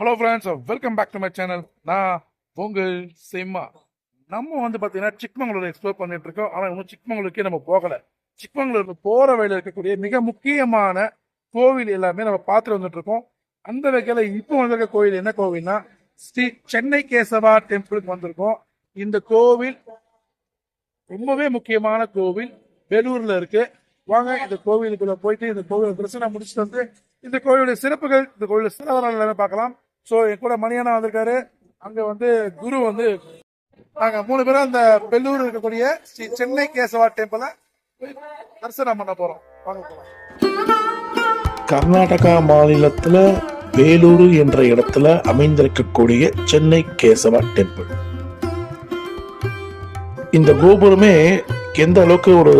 Hello friends welcome back to my channel நான் பொங்கல் சிம்மா நம்ம வந்து பார்த்தீங்கன்னா சிக்மங்களூர் எக்ஸ்ப்ளோர் பண்ணிட்டு இருக்கோம். ஆனால் இன்னும் சிக்மங்களூருக்கே நம்ம போகலை. சிக்மங்களூருக்கு போகிற வழியில் இருக்கக்கூடிய மிக முக்கியமான கோவில் எல்லாமே நம்ம பார்த்துட்டு வந்துட்டு இருக்கோம். அந்த வகையில் இப்போ வந்திருக்க கோவில் என்ன கோவில்னா ஸ்ரீ சென்னை கேசவா டெம்பிளுக்கு வந்திருக்கோம். இந்த கோவில் ரொம்பவே முக்கியமான கோவில் வேலூர்ல இருக்கு. வாங்க இந்த கோவிலுக்குள்ள போயிட்டு இந்த கோவில் தரிசனம் முடிச்சுட்டு வந்து இந்த கோவிலுடைய சிறப்புகள் இந்த கோவிலுடைய சிறவர்கள் பார்க்கலாம். ஸோ என் கூட மணியண்ணா வந்திருக்காரு. அங்கே வந்து குரு வந்து நாங்கள் மூணு பேரும் அந்த பெல்லூர் இருக்கக்கூடிய ஸ்ரீ சென்னை கேசவா டெம்பிளை தரிசனம் பண்ண போகிறோம் வாங்க போகலாம் கர்நாடகா மாநிலத்தில் வேலூர் என்ற இடத்துல அமைந்திருக்கக்கூடிய சென்னை கேசவா டெம்பிள். இந்த கோபுரமே எந்த அளவுக்கு ஒரு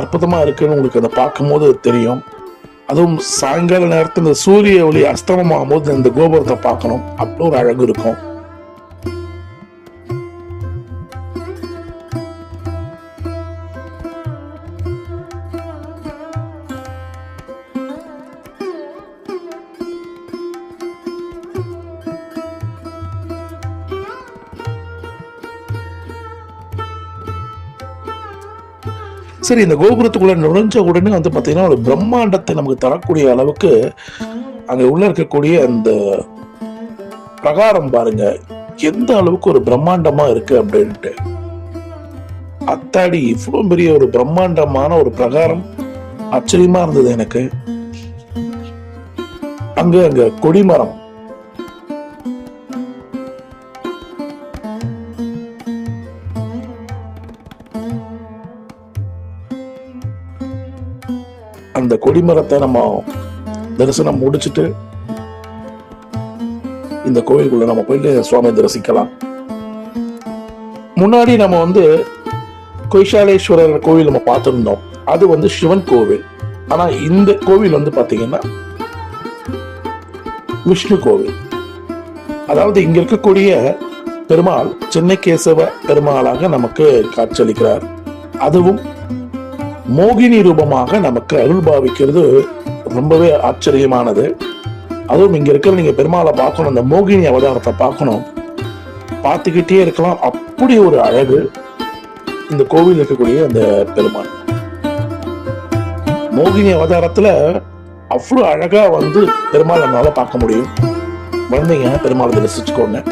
அற்புதமாக இருக்குன்னு உங்களுக்கு அதை பார்க்கும்போது தெரியும். அதுவும் சாயங்கால நேரத்தில் இந்த சூரிய ஒளி அஸ்தமமாகும் போது இந்த கோபுரத்தை பார்க்கணும். அப்படி ஒரு அழகு இருக்கும். சரி இந்த கோபுரத்துக்குள்ள நுழைஞ்ச உடனே வந்து பார்த்தீங்கன்னா ஒரு பிரம்மாண்டத்தை நமக்கு தரக்கூடிய அளவுக்கு அங்கே உள்ள இருக்கக்கூடிய அந்த பிரகாரம் பாருங்க எந்த அளவுக்கு ஒரு பிரம்மாண்டமா இருக்கு அப்படின்ட்டு. அத்தாடி இவ்வளவு பெரிய ஒரு பிரம்மாண்டமான ஒரு பிரகாரம் ஆச்சரியமா இருந்தது எனக்கு. அங்க அங்க கொடிமரம். அந்த கொடிமரத்தை நம்ம தரிசனம் முடிச்சிட்டு இந்த கோயிலுக்குள்ள நம்ம போயிட்டு சுவாமி தரிசிக்கலாம். முன்னாடி நம்ம வந்து கொய்சாலேஸ்வரர் கோவில் நம்ம பார்த்திருந்தோம். அது வந்து சிவன் கோவில். ஆனா இந்த கோவில் வந்து பாத்தீங்கன்னா விஷ்ணு கோவில். அதாவது இங்க இருக்கக்கூடிய பெருமாள் சென்னை கேசவ பெருமாளாக நமக்கு காட்சியளிக்கிறார். அதுவும் மோகினி ரூபமாக நமக்கு அருள் பாவிக்கிறது ரொம்பவே ஆச்சரியமானது. அதுவும் இங்க இருக்கிற நீங்க பெருமாளை பார்க்கணும் அந்த மோகினி அவதாரத்தை பார்க்கணும். பார்த்துக்கிட்டே இருக்கலாம். அப்படி ஒரு அழகு இந்த கோவில் இருக்கக்கூடிய அந்த பெருமாள். மோகினி அவதாரத்துல அவ்வளவு அழகா வந்து பெருமாள் நம்மளால பார்க்க முடியும். வந்தீங்க பெருமாளை தரிசிச்சுக்கோங்க.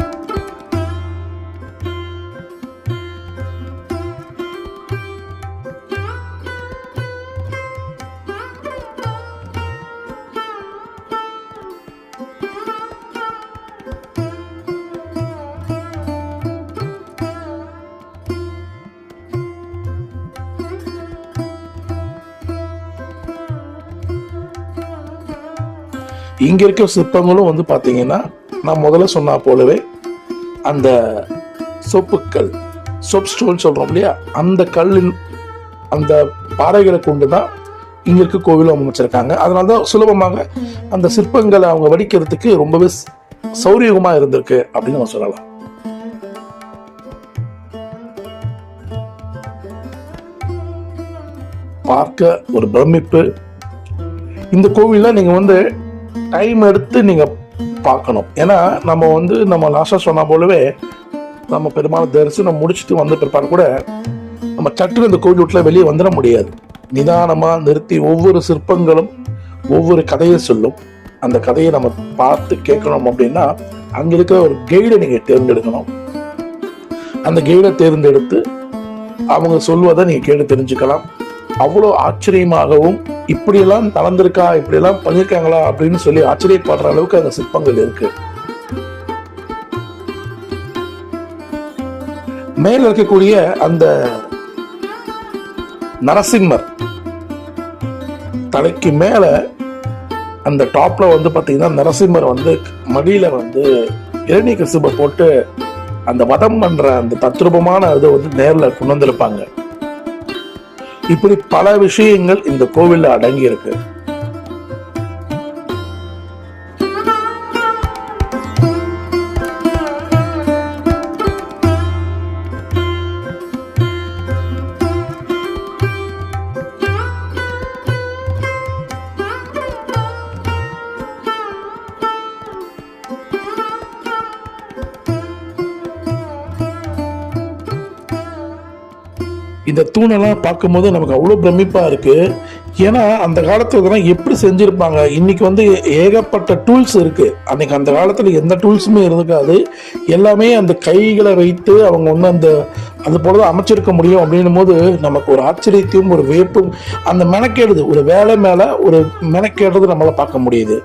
இங்க இருக்க சிற்பங்களும் வந்து பார்த்தீங்கன்னா நான் முதல்ல சொன்னா போலவே அந்த சொப்புக்கல் சொப் ஸ்டோன் சொல்றோம் இல்லையா? அந்த கல்லின் அந்த பாறைகளை கொண்டு தான் இங்கே இருக்க கோவிலும் அமைச்சிருக்காங்க அதனால தான் சுலபமாக அந்த சிற்பங்களை அவங்க வடிக்கிறதுக்கு ரொம்பவே ஸ்- சௌரியமா இருந்திருக்கு அப்படின்னு நம்ம சொல்லலாம். பார்க்க ஒரு பிரமிப்பு. இந்த கோவில்ல நீங்க வந்து டைம் எடுத்து நீங்கள் பார்க்கணும். ஏன்னா நம்ம வந்து நம்ம லாஸ்ட்டாக சொன்ன போலவே நம்ம பெருமாள் தரிசனம் முடிச்சுட்டு வந்த பிற்பாடு கூட நம்ம சட்டுன்னு இந்த கோவில் விட்டுல வெளியே வந்துட முடியாது. நிதானமாக நிறுத்தி ஒவ்வொரு சிற்பங்களும் ஒவ்வொரு கதையை சொல்லும். அந்த கதையை நம்ம பார்த்து கேட்கணும் அப்படின்னா அங்கே இருக்கிற ஒரு கைடை நீங்கள் தேர்ந்தெடுக்கணும். அந்த கைடை தேர்ந்தெடுத்து அவங்க சொல்வதை நீங்கள் கேட்டு தெரிஞ்சுக்கலாம். அவ்வளோ ஆச்சரியமாகவும் இப்படியெல்லாம் நடந்திருக்கா? இப்படியெல்லாம் பண்ணியிருக்காங்களா? அப்படின்னு சொல்லி ஆச்சரியப்படுற அளவுக்கு அந்த சிற்பங்கள் இருக்கு. மேல இருக்கக்கூடிய அந்த நரசிம்மர் தலைக்கு மேல அந்த டாப்ல வந்து பாத்தீங்கன்னா நரசிம்மர் வந்து மடியில வந்து இரணி கசுபை போட்டு அந்த வதம் பண்ற அந்த தத்ரூபமான இதை வந்து நேர்ல கொண்டு வந்திருப்பாங்க. இப்படி பல விஷயங்கள் இந்த கோவிலில் அடங்கி இருக்கு இந்த தூணெல்லாம் பார்க்கும்போது நமக்கு அவ்வளோ பிரமிப்பாக இருக்குது ஏன்னா அந்த காலத்தில் இதெல்லாம் எப்படி செஞ்சுருப்பாங்க? இன்றைக்கி வந்து ஏகப்பட்ட டூல்ஸ் இருக்குது அன்றைக்கி அந்த காலத்தில் எந்த டூல்ஸுமே இருக்காது எல்லாமே அந்த கைகளை வைத்து அவங்க ஒன்று அந்த அது போல தான் அமைச்சிருக்க முடியும் அப்படின்னும் போது நமக்கு ஒரு ஆச்சரியத்தையும் ஒரு வேப்பும் அந்த மெனக்கேடுது. ஒரு வேலை மேலே ஒரு மெனக்கேடுறது நம்மளால் பார்க்க முடியுது.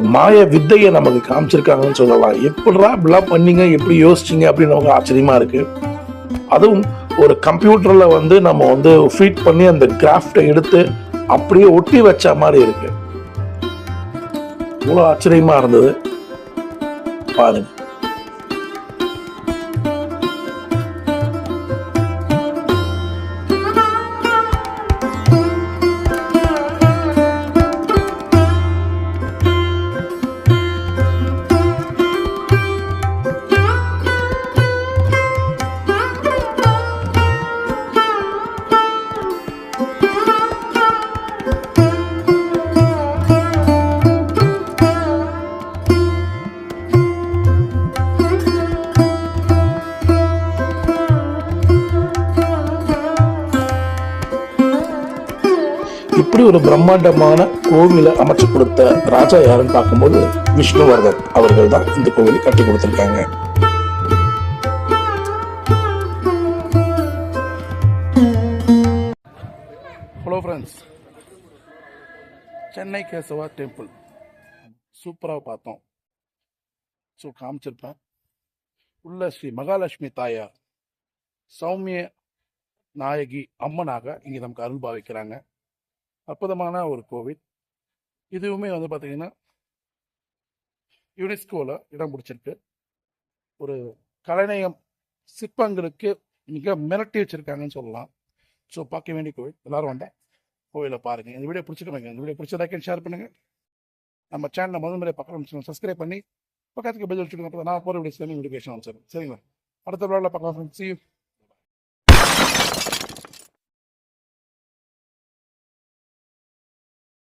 மாய வித்தையை நமக்கு காமிச்சிருக்காங்கன்னு சொல்லலாம். எப்படிடா இப்படிலாம் பண்ணீங்க? எப்படி யோசிச்சீங்க? அப்படின்னு நமக்கு ஆச்சரியமா இருக்கு. அதுவும் ஒரு கம்ப்யூட்டர்ல வந்து நம்ம வந்து ஃபீட் பண்ணி அந்த கிராஃப்டை எடுத்து அப்படியே ஒட்டி வச்ச மாதிரி இருக்கு. இவ்வளோ ஆச்சரியமா இருந்தது. பாருங்கள் இப்படி ஒரு பிரம்மாண்டமான கோவிலை அமைச்சு கொடுத்த ராஜா யாருன்னு பார்க்கும்போது விஷ்ணுவர்தன் அவர்கள் தான் இந்த கோவிலை கட்டி கொடுத்திருக்காங்க. Hello friends Chennai Kesava temple சூப்பராக பார்த்தோம். ஸோ காமிச்சிருப்பேன். உள்ள ஸ்ரீ மகாலட்சுமி தாயார் சௌமிய நாயகி அம்மனாக இங்கே நமக்கு அருள் பாவிக்கிறாங்க. அற்புதமான ஒரு கோவில். இதுவுமே வந்து பார்த்தீங்கன்னா யுனெஸ்கோவில் இடம் பிடிச்சிருக்கு. ஒரு கலைநயம் சிற்பங்களுக்கு மிக மிரட்டி வச்சுருக்காங்கன்னு சொல்லலாம். ஸோ பார்க்க வேண்டிய கோவில். எல்லோரும் வந்தேன் கோவிலை பாருங்கள் இந்த வீடியோ பிடிச்சிருக்கோங்க இந்த வீடியோ பிடிச்ச ஷேர் பண்ணுங்கள் நம்ம சேனலை முதல் முறை பக்கம் சப்ஸ்கிரைப் பண்ணி பக்கத்துக்கு பெல் வச்சுக்கோங்க. நான் போகிற வீடியோஸ் நோட்டிஃபிகேஷன் வந்துடும் சரிங்களா? அடுத்த விழாவில் பார்க்கலாம் see